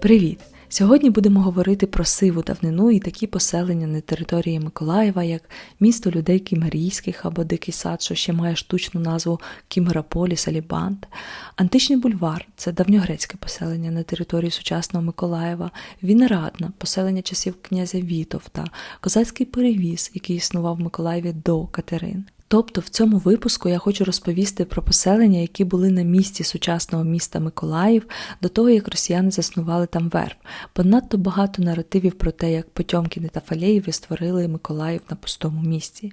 Привіт! Сьогодні будемо говорити про сиву давнину і такі поселення на території Миколаєва, як місто людей кімерійських або Дикий сад, що ще має штучну назву Кімерополіс Алібант, античний бульвар це давньогрецьке поселення на території сучасного Миколаєва, Вінерадна, поселення часів князя Вітовта, козацький перевіз, який існував в Миколаєві до Катерин. Тобто в цьому випуску я хочу розповісти про поселення, які були на місці сучасного міста Миколаїв до того, як росіяни заснували там верб, бо надто багато наративів про те, як Потьомкіни та Фалєєві створили Миколаїв на пустому місці.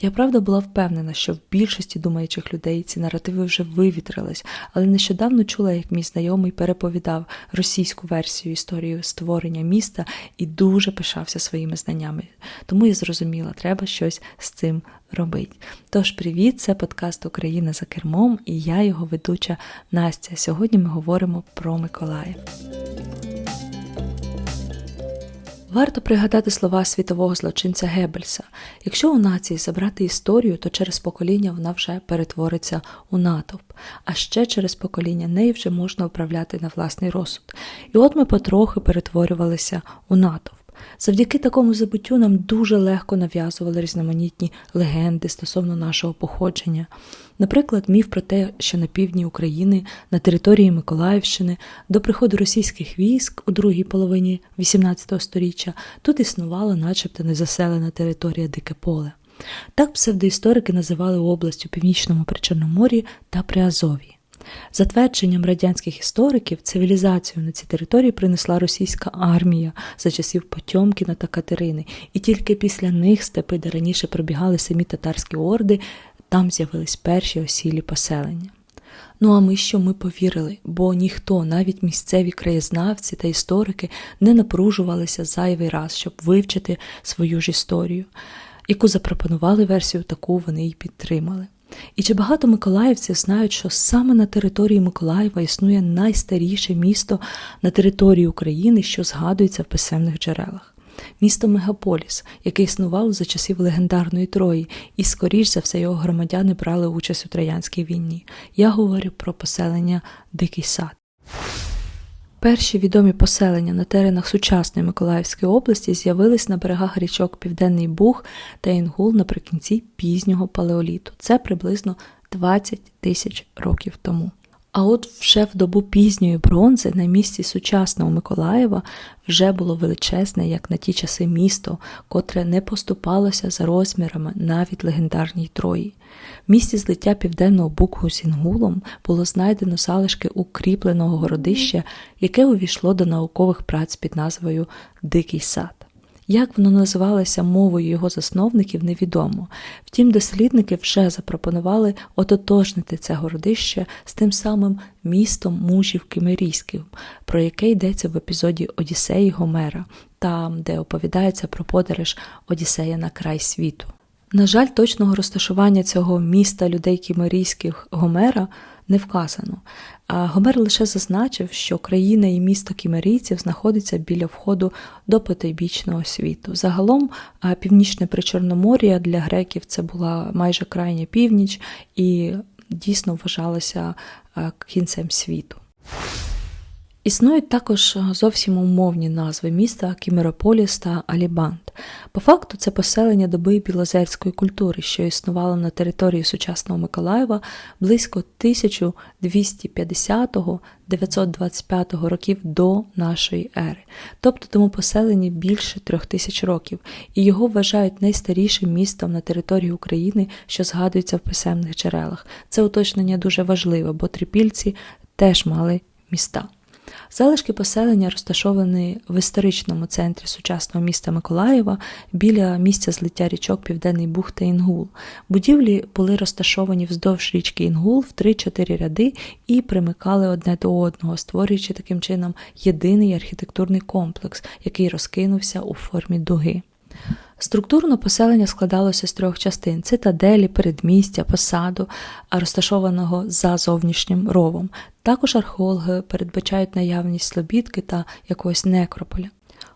Я правда була впевнена, що в більшості думаючих людей ці наративи вже вивітрились, але нещодавно чула, як мій знайомий переповідав російську версію історії створення міста і дуже пишався своїми знаннями. Тому я зрозуміла, треба щось з цим робить. Тож, привіт, це подкаст Україна за кермом і я його ведуча Настя. Сьогодні ми говоримо про Миколаїв. Варто пригадати слова світового злочинця Геббельса. Якщо у нації забрати історію, то через покоління вона вже перетвориться у натовп, а ще через покоління неї вже можна управляти на власний розсуд. І от ми потрохи перетворювалися у натовп. Завдяки такому забуттю нам дуже легко нав'язували різноманітні легенди стосовно нашого походження. Наприклад, міф про те, що на півдні України, на території Миколаївщини, до приходу російських військ у другій половині XVIII століття тут існувала, начебто, незаселена територія Дике Поле. Так псевдоісторики називали область у північному Причорномор'ї та Приазов'ї. За твердженням радянських істориків, цивілізацію на ці території принесла російська армія за часів Потьомкіна та Катерини, і тільки після них степи, де раніше пробігали самі татарські орди, там з'явились перші осілі поселення. Ну а ми що ми повірили, бо ніхто, навіть місцеві краєзнавці та історики, не напружувалися зайвий раз, щоб вивчити свою ж історію. Яку запропонували версію, таку вони й підтримали. І чи багато миколаївців знають, що саме на території Миколаєва існує найстаріше місто на території України, що згадується в писемних джерелах? Місто Мегаполіс, яке існувало за часів легендарної Трої, і, скоріш за все, його громадяни брали участь у Троянській війні. Я говорю про поселення Дикий Сад. Перші відомі поселення на теренах сучасної Миколаївської області з'явились на берегах річок Південний Буг та Інгул наприкінці пізнього палеоліту. Це приблизно 20 тисяч років тому. А от вже в добу пізньої бронзи на місці сучасного Миколаєва вже було величезне, як на ті часи, місто, котре не поступалося за розмірами навіть легендарній Трої. В місці злиття південного букву з Інгулом було знайдено залишки укріпленого городища, яке увійшло до наукових праць під назвою Дикий сад. Як воно називалося мовою його засновників, невідомо. Втім, дослідники вже запропонували ототожнити це городище з тим самим містом мужів Кимерійських, про яке йдеться в епізоді Одіссеї Гомера, там, де оповідається про подорож Одіссея на край світу. На жаль, точного розташування цього міста людей кімерійських Гомера не вказано. А Гомер лише зазначив, що країна і місто кімерійців знаходиться біля входу до потойбічного світу. Загалом північне Причорномор'я для греків це була майже крайня північ і дійсно вважалося кінцем світу. Існують також зовсім умовні назви міста Кімерополіс та Алібант. По факту це поселення доби білозерської культури, що існувало на території сучасного Миколаєва близько 1250-925 років до нашої ери, тобто тому поселенні більше трьох тисяч років, і його вважають найстарішим містом на території України, що згадується в писемних джерелах. Це уточнення дуже важливе, бо трипільці теж мали міста. Залишки поселення розташовані в історичному центрі сучасного міста Миколаєва біля місця злиття річок Південний Буг та Інгул. Будівлі були розташовані вздовж річки Інгул в 3-4 ряди і примикали одне до одного, створюючи таким чином єдиний архітектурний комплекс, який розкинувся у формі дуги. Структурно поселення складалося з трьох частин: цитаделі, передмістя, посаду, розташованого за зовнішнім ровом. Також археологи передбачають наявність слобідки та якогось некрополя.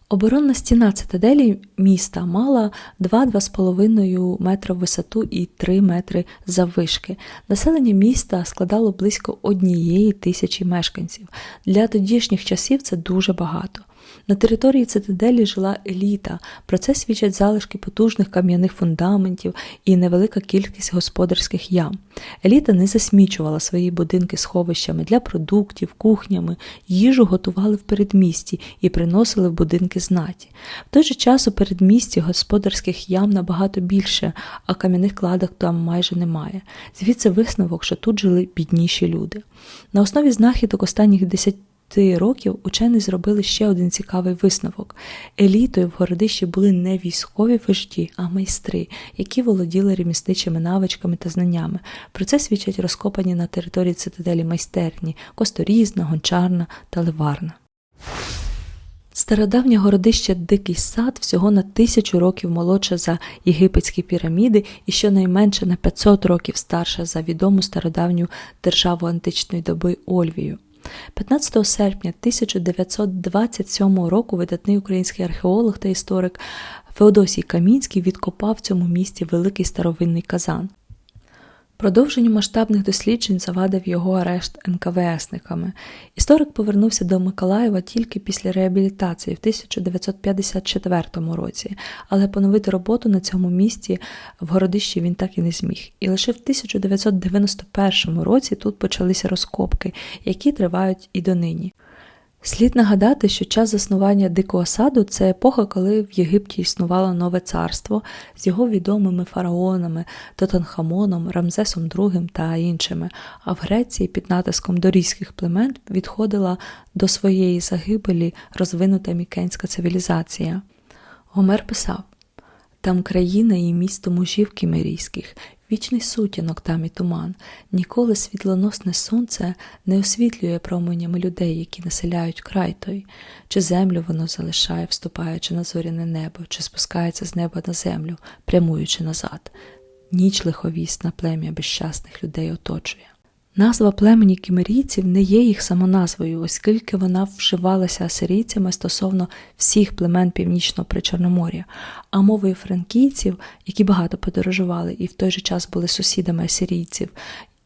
Оборонна стіна цитаделі міста мала 2-2,5 метри в висоту і 3 метри заввишки. Населення міста складало близько однієї тисячі мешканців. Для тодішніх часів це дуже багато. На території цитаделі жила еліта. Про це свідчать залишки потужних кам'яних фундаментів і невелика кількість господарських ям. Еліта не засмічувала свої будинки сховищами для продуктів, кухнями, їжу готували в передмісті і приносили в будинки знаті. В той же час у передмісті господарських ям набагато більше, а кам'яних кладок там майже немає. Звідси висновок, що тут жили бідніші люди. На основі знахідок останніх 10 років учені зробили ще один цікавий висновок. Елітою в городищі були не військові вожді, а майстри, які володіли ремісничими навичками та знаннями. Про це свідчать розкопані на території цитаделі майстерні Косторізна, Гончарна та Ливарна. Стародавнє городище Дикий сад всього на тисячу років молодше за єгипетські піраміди і щонайменше на 500 років старше за відому стародавню державу античної доби Ольвію. 15 серпня 1927 року видатний український археолог та історик Феодосій Камінський відкопав в цьому місті великий старовинний казан. Продовженню масштабних досліджень завадив його арешт НКВСниками. Історик повернувся до Миколаєва тільки після реабілітації в 1954 році, але поновити роботу на цьому місці в городищі він так і не зміг. І лише в 1991 році тут почалися розкопки, які тривають і донині. Слід нагадати, що час заснування Дикого саду це епоха, коли в Єгипті існувало нове царство з його відомими фараонами Тотанхамоном, Рамзесом II та іншими, а в Греції під натиском дорійських племен відходила до своєї загибелі розвинута мікенська цивілізація. Гомер писав там країна і місто мужів кімерійських, вічний сутінок там і туман, ніколи світлоносне сонце не освітлює променями людей, які населяють край той, чи землю воно залишає, вступаючи на зоряне небо, чи спускається з неба на землю, прямуючи назад. Ніч лиховісна плем'я безщасних людей оточує. Назва племені кімерійців не є їх самоназвою, оскільки вона вживалася асирійцями стосовно всіх племен північного причорномор'я, а мовою франкійців, які багато подорожували і в той же час були сусідами асирійців,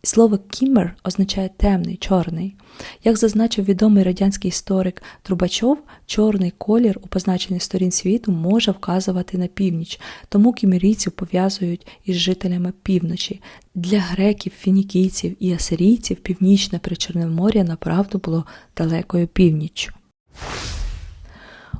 Слово кімер означає темний, чорний. Як зазначив відомий радянський історик Трубачов, чорний колір у позначенні сторін світу може вказувати на північ, тому кімерійців пов'язують із жителями півночі. Для греків, фінікійців і асирійців північне Причорномор'я направду було далекою північчю.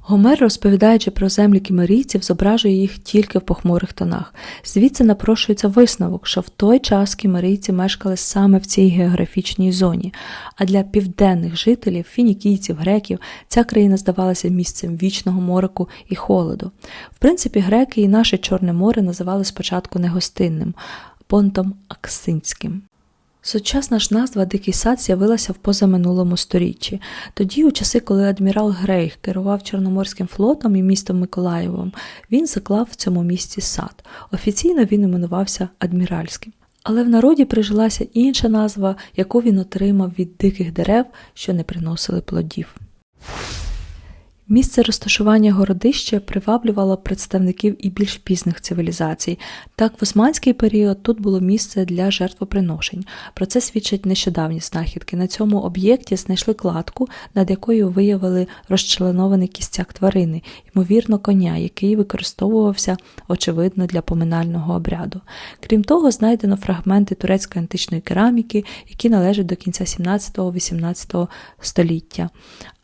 Гомер, розповідаючи про землі кімерійців, зображує їх тільки в похмурих тонах. Звідси напрошується висновок, що в той час кімерійці мешкали саме в цій географічній зоні, а для південних жителів, фінікійців, греків, ця країна здавалася місцем вічного мороку і холоду. В принципі, греки і наше Чорне море називали спочатку негостинним понтом Аксинським. Сучасна ж назва Дикий сад з'явилася в позаминулому сторіччі. Тоді, у часи, коли адмірал Грейх керував Чорноморським флотом і містом Миколаєвом, він заклав в цьому місці сад. Офіційно він іменувався адміральським. Але в народі прижилася інша назва, яку він отримав від диких дерев, що не приносили плодів. Місце розташування городища приваблювало представників і більш пізних цивілізацій. Так, в османський період тут було місце для жертвоприношень. Про це свідчать нещодавні знахідки. На цьому об'єкті знайшли кладку, над якою виявили розчленований кістяк тварини, ймовірно, коня, який використовувався очевидно для поминального обряду. Крім того, знайдено фрагменти турецької античної кераміки, які належать до кінця 17-18 століття.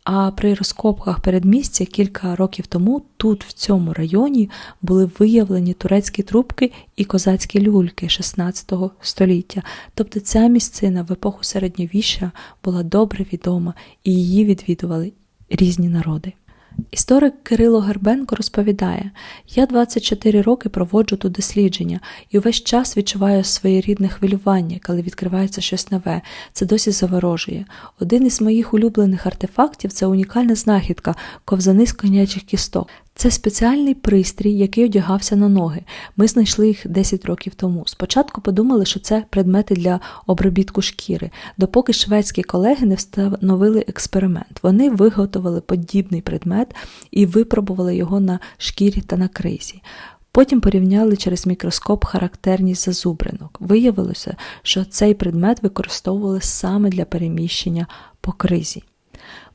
А при розкопках передмістя кілька років тому тут, в цьому районі, були виявлені турецькі трубки і козацькі люльки XVI століття. Тобто ця місцина в епоху середньовіща була добре відома і її відвідували різні народи. Історик Кирило Гербенко розповідає: я 24 роки проводжу тут дослідження і увесь час відчуваю своєрідне хвилювання, коли відкривається щось нове. Це досі заворожує. Один із моїх улюблених артефактів це унікальна знахідка ковзани з конячих кісток. Це спеціальний пристрій, який одягався на ноги. Ми знайшли їх 10 років тому. Спочатку подумали, що це предмети для обробітку шкіри, допоки шведські колеги не встановили експеримент. Вони виготовили подібний предмет і випробували його на шкірі та на кризі. Потім порівняли через мікроскоп характерність зазубринок. Виявилося, що цей предмет використовували саме для переміщення по кризі.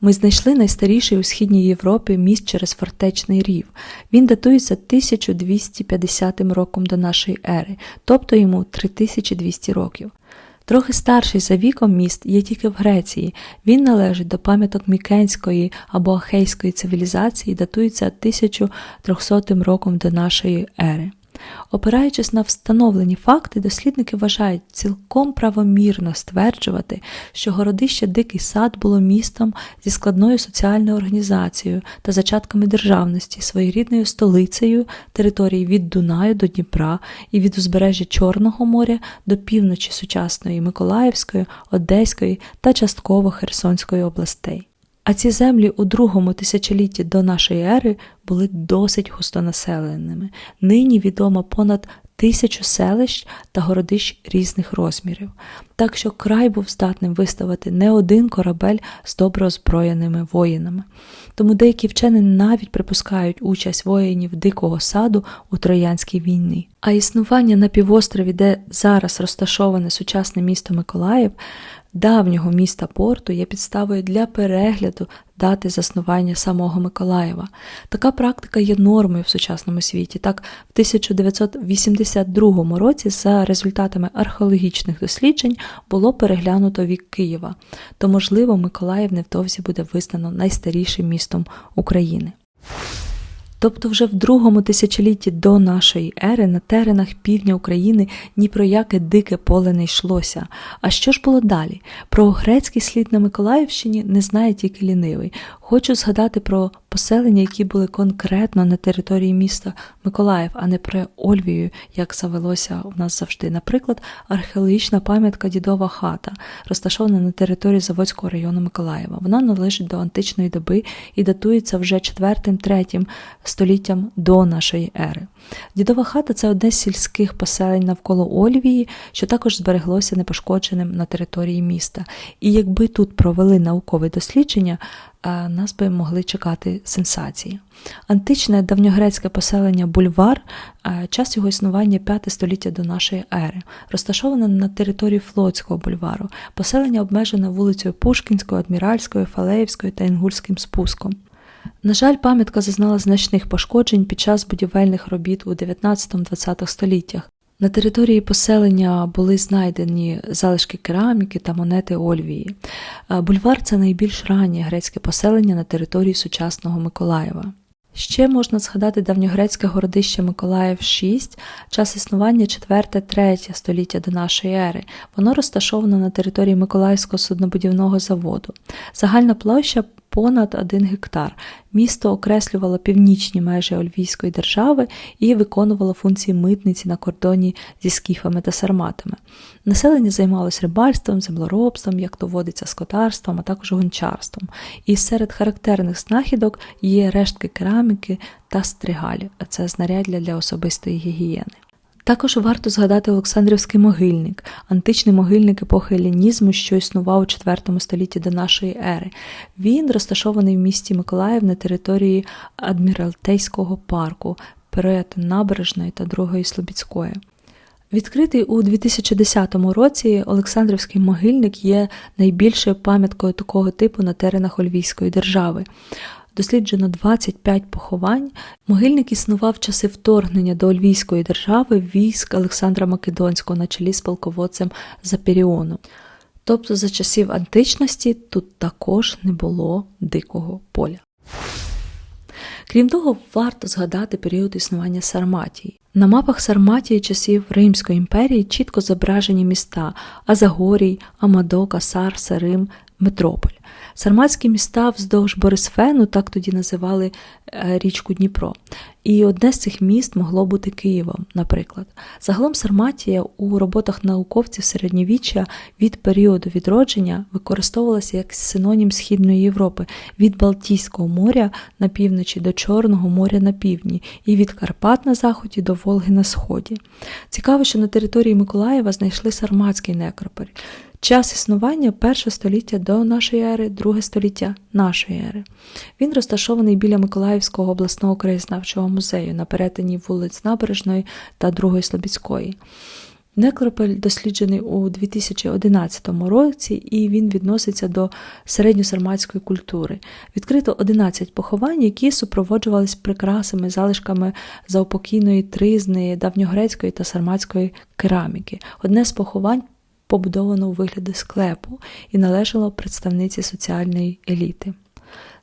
Ми знайшли найстаріший у східній Європі міст через фортечний рів. Він датується 1250 роком до нашої ери, тобто йому 3200 років. Трохи старший за віком міст є тільки в Греції. Він належить до пам'яток Мікенської або Ахейської цивілізації і датується 1300 роком до нашої ери. Опираючись на встановлені факти, дослідники вважають цілком правомірно стверджувати, що городище Дикий сад було містом зі складною соціальною організацією та зачатками державності, своєрідною столицею території від Дунаю до Дніпра і від узбережжя Чорного моря до півночі сучасної Миколаївської, Одеської та частково Херсонської областей. А ці землі у другому тисячолітті до нашої ери були досить густонаселеними. Нині відомо понад тисячу селищ та городищ різних розмірів, так що край був здатним виставити не один корабель з добре озброєними воїнами. Тому деякі вчені навіть припускають участь воїнів Дикого саду у Троянській війні. А існування на півострові, де зараз розташоване сучасне місто Миколаїв, давнього міста порту є підставою для перегляду дати заснування самого Миколаєва. Така практика є нормою в сучасному світі. Так, в 1982 році, за результатами археологічних досліджень, було переглянуто вік Києва, то, можливо, Миколаїв невдовзі буде визнано найстарішим містом України. Тобто вже в другому тисячолітті до нашої ери на теренах півдня України ні про яке дике поле не йшлося. А що ж було далі? Про грецький слід на Миколаївщині не знає тільки лінивий. Хочу згадати про поселення, які були конкретно на території міста Миколаїв, а не про Ольвію, як завелося у нас завжди. Наприклад, археологічна пам'ятка Дідова хата, розташована на території Заводського району Миколаєва. Вона належить до античної доби і датується вже 4-3 століттям до нашої ери. Дідова хата це одне з сільських поселень навколо Ольвії, що також збереглося непошкодженим на території міста. І якби тут провели наукове дослідження, нас би могли чекати сенсації. Античне давньогрецьке поселення Бульвар, час його існування 5 століття до нашої ери, розташоване на території Флотського бульвару. Поселення обмежене вулицею Пушкінською, Адміральською, Фалеївською та Інгульським спуском. На жаль, пам'ятка зазнала значних пошкоджень під час будівельних робіт у 19-20 століттях. На території поселення були знайдені залишки кераміки та монети Ольвії. Бульвар це найбільш раннє грецьке поселення на території сучасного Миколаєва. Ще можна згадати давньогрецьке городище Миколаїв 6, час існування 4-3 століття до нашої ери. Воно розташовано на території Миколаївського суднобудівного заводу. Загальна площа понад 1 гектар. Місто окреслювало північні межі Ольвійської держави і виконувало функції митниці на кордоні зі скіфами та сарматами. Населення займалось рибальством, землеробством, як то водиться скотарством, а також гончарством. І серед характерних знахідок є рештки кераміки та стригаль, а це знаряддя для особистої гігієни. Також варто згадати Олександрівський могильник, античний могильник епохи елінізму, що існував у IV столітті до нашої ери. Він розташований в місті Миколаїв на території Адміралтейського парку, перетин набережної та Другої Слобідської. Відкритий у 2010 році Олександрівський могильник є найбільшою пам'яткою такого типу на теренах Ольвійської держави досліджено 25 поховань. Могильник існував в часи вторгнення до Ольвійської держави військ Олександра Македонського на чолі з полководцем Запіріоном. Тобто за часів античності тут також не було дикого поля. Крім того, варто згадати період існування Сарматії. На мапах Сарматії часів Римської імперії чітко зображені міста Азагорій, Амадока, Сар, Сарим, метрополь. Сарматські міста вздовж Борисфену, так тоді називали е, річку Дніпро. І одне з цих міст могло бути Києвом, наприклад. Загалом Сарматія у роботах науковців середньовіччя від періоду відродження використовувалася як синонім Східної Європи від Балтійського моря на півночі до Чорного моря на півдні і від Карпат на заході до Волги на сході. Цікаво, що на території Миколаєва знайшли Сарматський некрополь. Час існування перше століття до нашої ери, друге століття нашої ери. Він розташований біля Миколаївського обласного краєзнавчого музею на перетині вулиць Набережної та Другої Слобідської. Некрополь досліджений у 2011 році, і він відноситься до середньосарматської культури. Відкрито 11 поховань, які супроводжувались прикрасами, залишками заупокійної тризни, давньогрецької та сарматської кераміки. Одне з поховань побудовано у вигляді склепу і належало представниці соціальної еліти.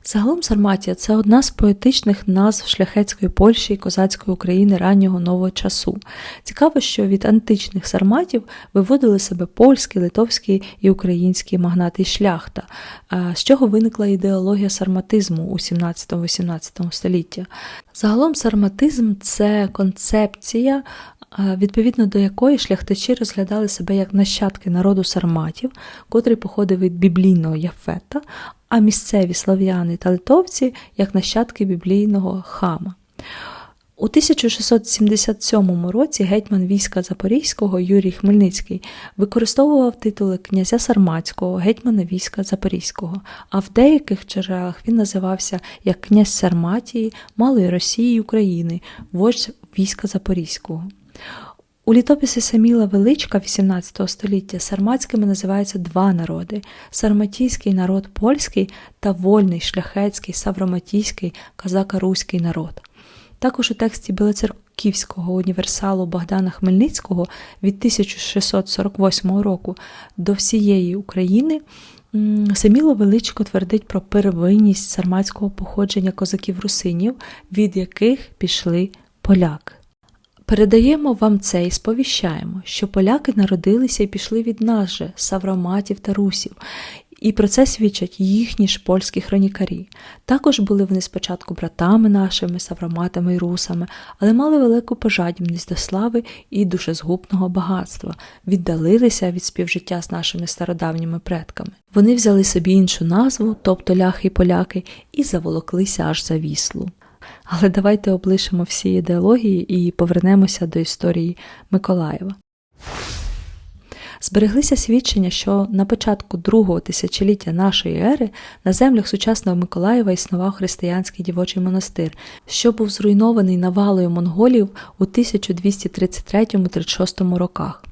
Загалом Сарматія це одна з поетичних назв шляхетської Польщі і козацької України раннього нового часу. Цікаво, що від античних сарматів виводили себе польські, литовські і українські магнати шляхта, з чого виникла ідеологія сарматизму у 17-18 столітті. Загалом сарматизм це концепція відповідно до якої шляхтичі розглядали себе як нащадки народу сарматів, котрий походив від біблійного Яфета, а місцеві слав'яни та литовці як нащадки біблійного хама. У 1677 році гетьман війська Запорізького Юрій Хмельницький використовував титули князя Сарматського, гетьмана війська Запорізького, а в деяких джерелах він називався як князь Сарматії, Малої Росії і України, вождь війська Запорізького. У літописі Саміла Величка XVIII століття сарматськими називаються два народи сарматійський народ польський та вольний шляхетський савроматійський казако-руський народ. Також у тексті Білоцерківського універсалу Богдана Хмельницького від 1648 року до всієї України Саміло Величко твердить про первинність сарматського походження козаків-русинів, від яких пішли поляки. Передаємо вам це і сповіщаємо, що поляки народилися і пішли від нас же, савроматів та русів, і про це свідчать їхні ж польські хронікарі. Також були вони спочатку братами нашими, савроматами і русами, але мали велику пожадібність до слави і душезгубного багатства, віддалилися від співжиття з нашими стародавніми предками. Вони взяли собі іншу назву, тобто ляхи і поляки, і заволоклися аж за віслу. Але давайте облишимо всі ідеології і повернемося до історії Миколаєва. Збереглися свідчення, що на початку другого тисячоліття нашої ери на землях сучасного Миколаєва існував християнський дівочий монастир, що був зруйнований навалою монголів у 1233-36 роках.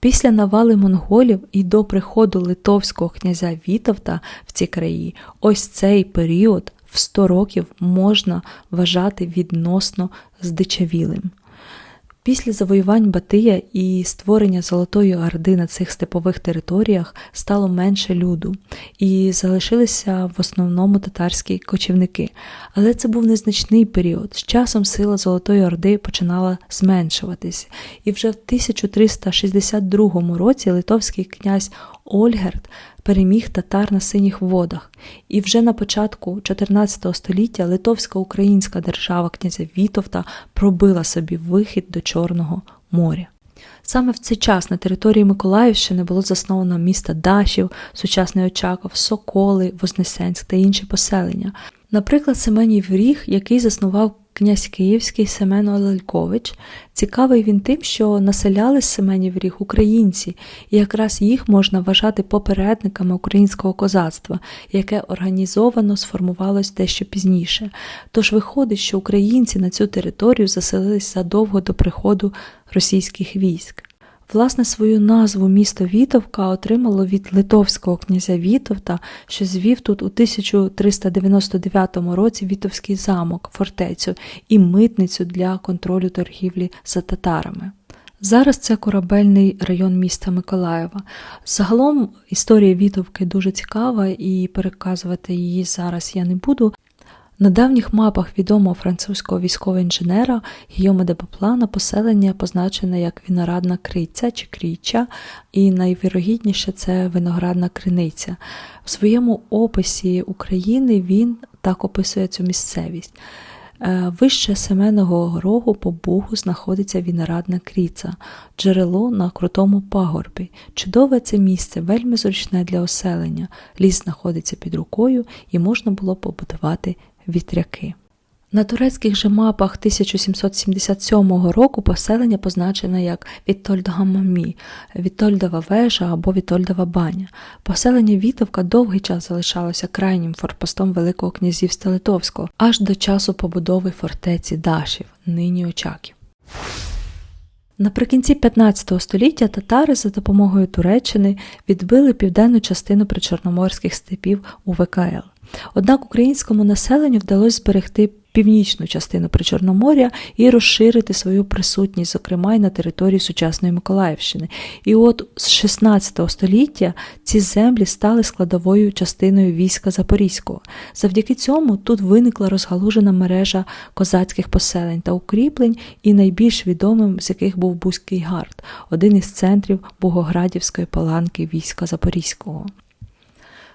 Після навали монголів і до приходу литовського князя Вітовта в ці краї, ось цей період в 100 років можна вважати відносно здичавілим. Після завоювань Батия і створення Золотої Орди на цих степових територіях стало менше люду, і залишилися в основному татарські кочівники. Але це був незначний період. З часом сила Золотої Орди починала зменшуватись, і вже в 1362 році литовський князь Ольгерт переміг татар на синіх водах, і вже на початку 14 століття Литовська українська держава князя Вітовта пробила собі вихід до Чорного моря. Саме в цей час на території Миколаївщини було засновано міста Дашів, сучасний Очаков, Соколи, Вознесенськ та інші поселення. Наприклад, Семенів Ріг, який заснував князь Київський Семен Олелькович. Цікавий він тим, що населяли Семенів Ріг українці, і якраз їх можна вважати попередниками українського козацтва, яке організовано сформувалось дещо пізніше. Тож виходить, що українці на цю територію заселились задовго до приходу російських військ. Власне, свою назву місто Вітовка отримало від литовського князя Вітовта, що звів тут у 1399 році Вітовський замок, фортецю і митницю для контролю торгівлі за татарами. Зараз це корабельний район міста Миколаєва. Загалом історія Вітовки дуже цікава, і переказувати її зараз я не буду. На давніх мапах відомого французького військового інженера Гійома де Поплана поселення позначене як виноградна криця чи кріча, і найвірогідніше це виноградна криниця. В своєму описі України він так описує цю місцевість. Е, Вище Семеного рогу по Бугу знаходиться віноградна кріця, джерело на крутому пагорбі. Чудове це місце, вельми зручне для оселення. Ліс знаходиться під рукою і можна було побудувати вітряки. На турецьких же мапах 1777 року поселення позначене як Віттольдгамамі, Віттольдова вежа або Віттольдова баня. Поселення Вітовка довгий час залишалося крайнім форпостом Великого князівства Литовського аж до часу побудови фортеці Дашів, нині Очаків. Наприкінці 15 століття татари за допомогою Туреччини відбили південну частину причорноморських степів у ВКЛ. Однак українському населенню вдалося зберегти північну частину Причорномор'я і розширити свою присутність, зокрема й на території сучасної Миколаївщини. І от з 16 століття ці землі стали складовою частиною війська Запорізького. Завдяки цьому тут виникла розгалужена мережа козацьких поселень та укріплень, і найбільш відомим з яких був Бузький гард, один із центрів Богоградівської паланки війська Запорізького.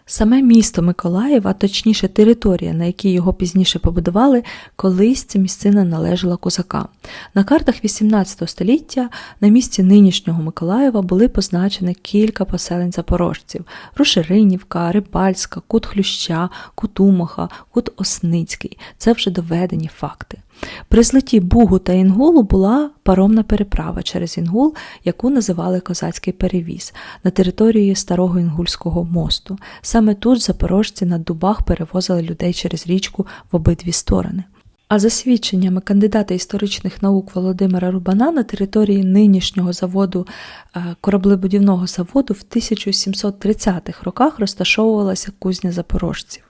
Саме місто Миколаїв, а точніше територія, на якій його пізніше побудували, колись ця місцина належала козакам. На картах 18 століття на місці нинішнього Миколаєва були позначені кілька поселень запорожців: Рушеринівка, Рибальська, Кут Хлюща, Кутумаха, Кут Осницький. Це вже доведені факти. При злеті Бугу та Інгулу була паромна переправа через Інгул, яку називали козацький перевіз на території старого Інгульського мосту. Саме тут запорожці на дубах перевозили людей через річку в обидві сторони. А за свідченнями кандидата історичних наук Володимира Рубана на території нинішнього заводу е, кораблебудівного заводу в 1730-х роках розташовувалася кузня запорожців.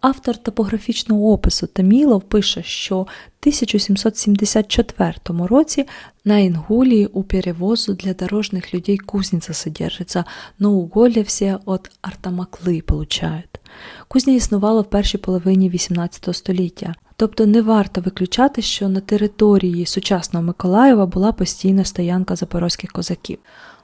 Автор топографічного опису Тамілов пише, що в 1774 році на Інгулії у перевозу для дорожних людей кузница содержится, но уголья все от Артамаклы получают. Кузня існувала в першій половині XVIII століття. Тобто не варто виключати, що на території сучасного Миколаєва була постійна стоянка запорозьких козаків.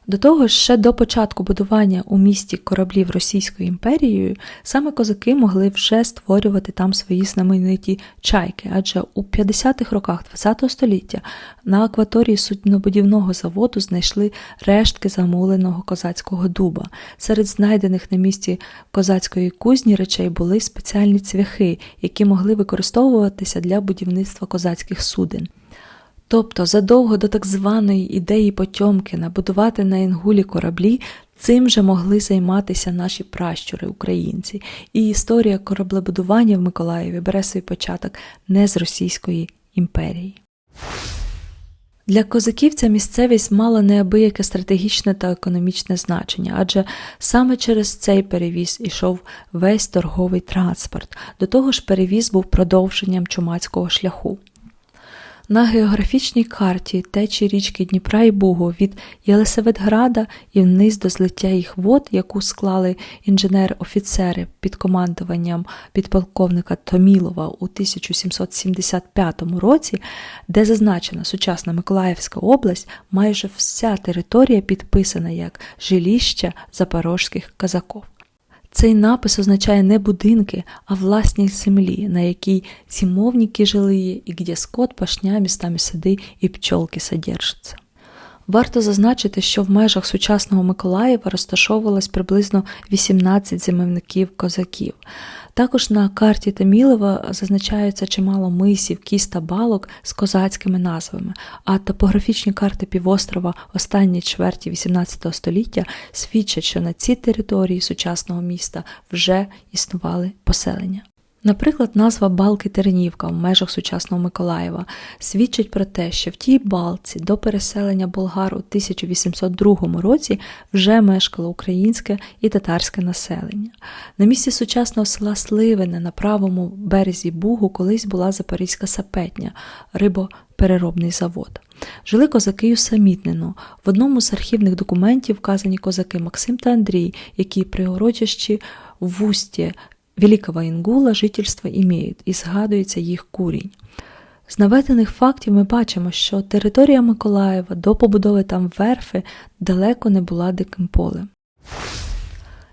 До того ж, ще до початку будування у місті кораблів Російською імперією саме козаки могли вже створювати там свої знамениті чайки, адже у 50-х роках ХХ століття на акваторії суднобудівного заводу знайшли рештки замуленого козацького дуба. Серед знайдених на місці козацької кузні речей були спеціальні цвяхи, які могли використовуватися для будівництва козацьких суден. Тобто, задовго до так званої ідеї Потьомкіна будувати на Інгулі кораблі, цим же могли займатися наші пращури, українці, і історія кораблебудування в Миколаєві бере свій початок не з Російської імперії. Для козаків ця місцевість мала неабияке стратегічне та економічне значення, адже саме через цей перевіз ішов весь торговий транспорт. До того ж, перевіз був продовженням чумацького шляху. На географічній карті течі річки Дніпра і Бугу від Єлисаветграда і вниз до злиття їх вод, яку склали інженер-офіцери під командуванням підполковника Томілова у 1775 році, де зазначена сучасна Миколаївська область, майже вся територія підписана як жиліще запорожських казаков. Цей напис означає не будинки, а власні землі, на якій зимовники жили і де скот, пашня, містами сади і пчолки содержаться. Варто зазначити, що в межах сучасного Миколаєва розташовувалось приблизно 18 зимовників козаків. Також на карті Тамілова зазначаються чимало мисів, кіст та балок з козацькими назвами, а топографічні карти півострова останньої чверті XVIII століття свідчать, що на цій території сучасного міста вже існували поселення. Наприклад, назва Балки Тернівка в межах сучасного Миколаєва свідчить про те, що в тій балці до переселення болгар у 1802 році вже мешкало українське і татарське населення. На місці сучасного села Сливине на правому березі Бугу колись була Запорізька сапетня, рибопереробний завод. Жили козаки усамітнено. В одному з архівних документів вказані козаки Максим та Андрій, які при урочищі в Усті Великого Інгула жительство імеють і згадується їх курінь. З наведених фактів ми бачимо, що територія Миколаєва до побудови там верфи далеко не була диким полем.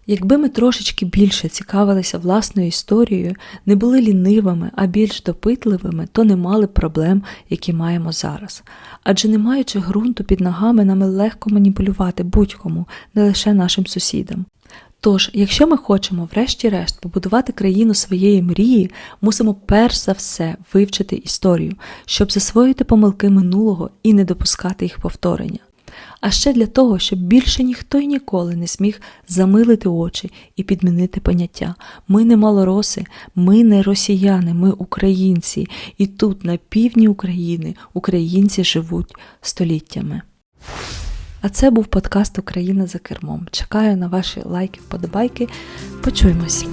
Якби ми трошечки більше цікавилися власною історією, не були лінивими, а більш допитливими, то не мали проблем, які маємо зараз. Адже не маючи ґрунту під ногами, нами легко маніпулювати будь-кому, не лише нашим сусідам. Тож, якщо ми хочемо, врешті-решт, побудувати країну своєї мрії, мусимо перш за все вивчити історію, щоб засвоїти помилки минулого і не допускати їх повторення. А ще для того, щоб більше ніхто й ніколи не зміг замилити очі і підмінити поняття. Ми не малороси, ми не росіяни, ми українці, і тут, на півдні України, українці живуть століттями. А це був подкаст Україна за кермом. Чекаю на ваші лайки, вподобайки. Почуємось!